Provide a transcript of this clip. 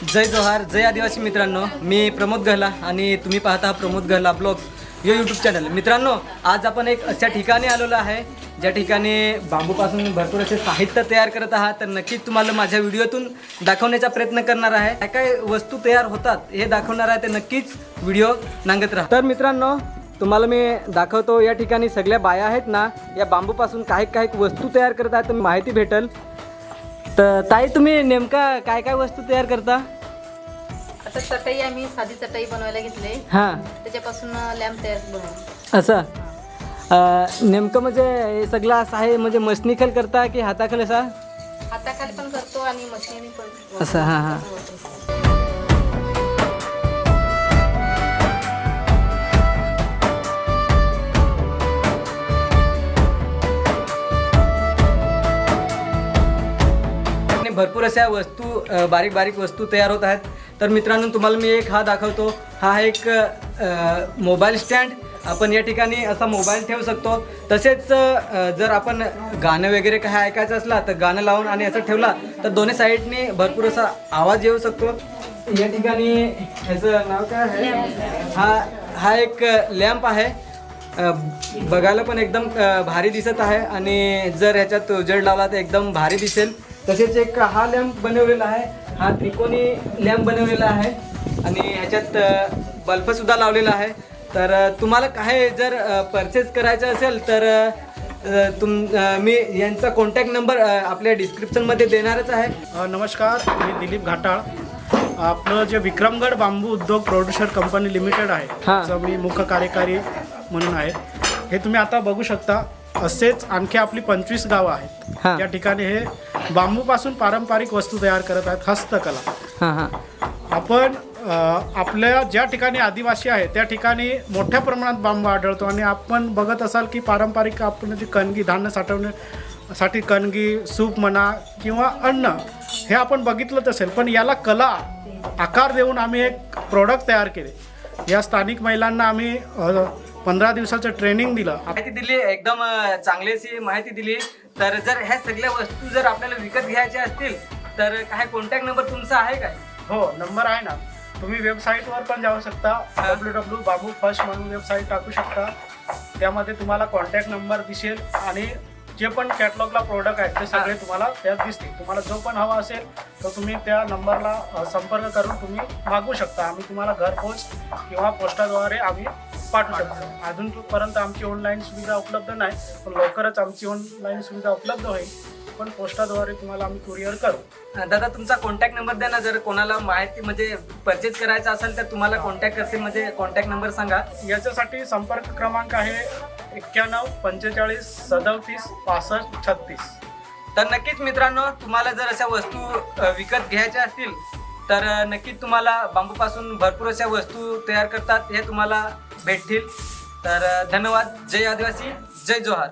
जय जोहार जय आदिवासी मित्रांनो. मी प्रमोद गहला आणि तुम्ही पाहता प्रमोद गहला ब्लॉग्स या यूट्यूब चॅनल मित्रांनो आज आपण एक अशा ठिकाणी आलेलो आहे ज्या ठिकाणी बांबूपासून भरपूर असे साहित्य तयार करत आहात. तर नक्कीच तुम्हाला माझ्या व्हिडिओतून दाखवण्याचा प्रयत्न करणार आहे. काय काय वस्तू तयार होतात हे दाखवणार आहे ते नक्कीच व्हिडिओ नांगत राहा. तर मित्रांनो तुम्हाला मी दाखवतो या ठिकाणी सगळ्या बाया आहेत ना या बांबूपासून काही काही वस्तू तयार करत आहेत. तर माहिती भेटेल. तर ताई तुम्ही नेमका काय काय वस्तू तयार करता? आता चटई आम्ही साधी चटई बनवायला घेतली. हां. त्याच्यापासून लॅम्प तयार बनवू असं? अं, नेमकं म्हणजे हे सगळं असं आहे म्हणजे मशनिखल करता की हाताखाली असा? हाताखाली पण करतो आणि मशिनी पण असं हां हां. भरपूर अशा वस्तू बारीक बारीक वस्तू तयार होत आहेत. तर मित्रांनो तुम्हाला मी एक हा दाखवतो. हा एक मोबाईल स्टँड. आपण या ठिकाणी असा मोबाईल ठेवू शकतो. तसेच जर आपण गाणं वगैरे काय ऐकायचं असला तर गाणं लावून आणि असं ठेवला तर दोन्ही साईडने भरपूर असा आवाज येऊ शकतो. या ठिकाणी ह्याचं नाव काय आहे? हा हा एक लॅम्प आहे. बघायला पण एकदम भारी दिसत आहे. आणि जर ह्याच्यात उजेड लावला तर एकदम भारी दिसेल. तसेच एक हा लॅम्प बनवलेला आहे. हा त्रिकोणी लॅम्प बनवलेला आहे. आणि ह्याच्यात बल्ब सुद्धा लावलेला आहे. तर तुम्हाला काय जर परचेस करायचं असेल तर तुम मी यांचा कॉन्टॅक्ट नंबर आपल्या डिस्क्रिप्शनमध्ये देणारच आहे. नमस्कार मी दिलीप घाटाळ. आपलं जे विक्रमगड बांबू उद्योग प्रोड्युसर कंपनी लिमिटेड आहे हां. त्याचं मी मुख्य कार्यकारी म्हणून आहे. हे तुम्ही आता बघू शकता. असेच आणखी आपली पंचवीस गावं आहेत. त्या ठिकाणी हे बांबूपासून पारंपरिक वस्तू तयार करत आहेत हस्तकला. आपण आपल्या ज्या ठिकाणी आदिवासी आहे त्या ठिकाणी मोठ्या प्रमाणात बांबू आढळतो आणि आपण बघत असाल की पारंपरिक आपण जी कणगी धान्य साठवण्यासाठी कणगी सूप म्हणा किंवा अन्न हे आपण बघितलंच असेल पण याला कला आकार देऊन आम्ही एक प्रोडक्ट तयार केले. या स्थानिक महिलांना आम्ही पंधरा दिवसाचं ट्रेनिंग दिलं. माहिती दिली एकदम चांगलीशी माहिती दिली. तर जर ह्या सगळ्या वस्तू जर आपल्याला विकत घ्यायच्या असतील तर काय कॉन्टॅक्ट नंबर तुमचा आहे काय? हो नंबर आहे ना. तुम्ही वेबसाईटवर पण जाऊ शकता. डब्ल्यू डब्ल्यू बाबू फर्स्ट म्हणून वेबसाईट टाकू शकता. त्यामध्ये तुम्हाला कॉन्टॅक्ट नंबर दिसेल आणि जे पण कॅटलॉगला प्रोडक्ट आहेत ते सगळे तुम्हाला त्यात दिसतील. तुम्हाला जो पण हवा असेल तर तुम्ही त्या नंबरला संपर्क करून तुम्ही मागवू शकता. आम्ही तुम्हाला घरपोच किंवा पोस्टाद्वारे आम्ही पाठवू शकतो. अजूनपर्यंत आमची ऑनलाईन सुविधा उपलब्ध नाही पण लवकरच आमची ऑनलाईन सुविधा उपलब्ध होईल. पण पोस्टाद्वारे तुम्हाला आम्ही कुरिअर करू. दादा तुमचा कॉन्टॅक्ट नंबर द्या ना. जर कोणाला माहिती म्हणजे परचेज करायचं असेल तर तुम्हाला कॉन्टॅक्ट करते म्हणजे कॉन्टॅक्ट नंबर सांगा. याच्यासाठी संपर्क क्रमांक आहे एक्क्याण्णव पंचेचाळीस सदतीस पासष्ट छत्तीस. तर नक्कीच मित्रांनो तुम्हाला जर अशा वस्तू अ, विकत घ्यायच्या असतील तर अ, नक्कीच तुम्हाला बांबूपासून भरपूर अशा वस्तू तयार करतात हे तुम्हाला भेटतील. तर अ, धन्यवाद. जय आदिवासी जय जोहार.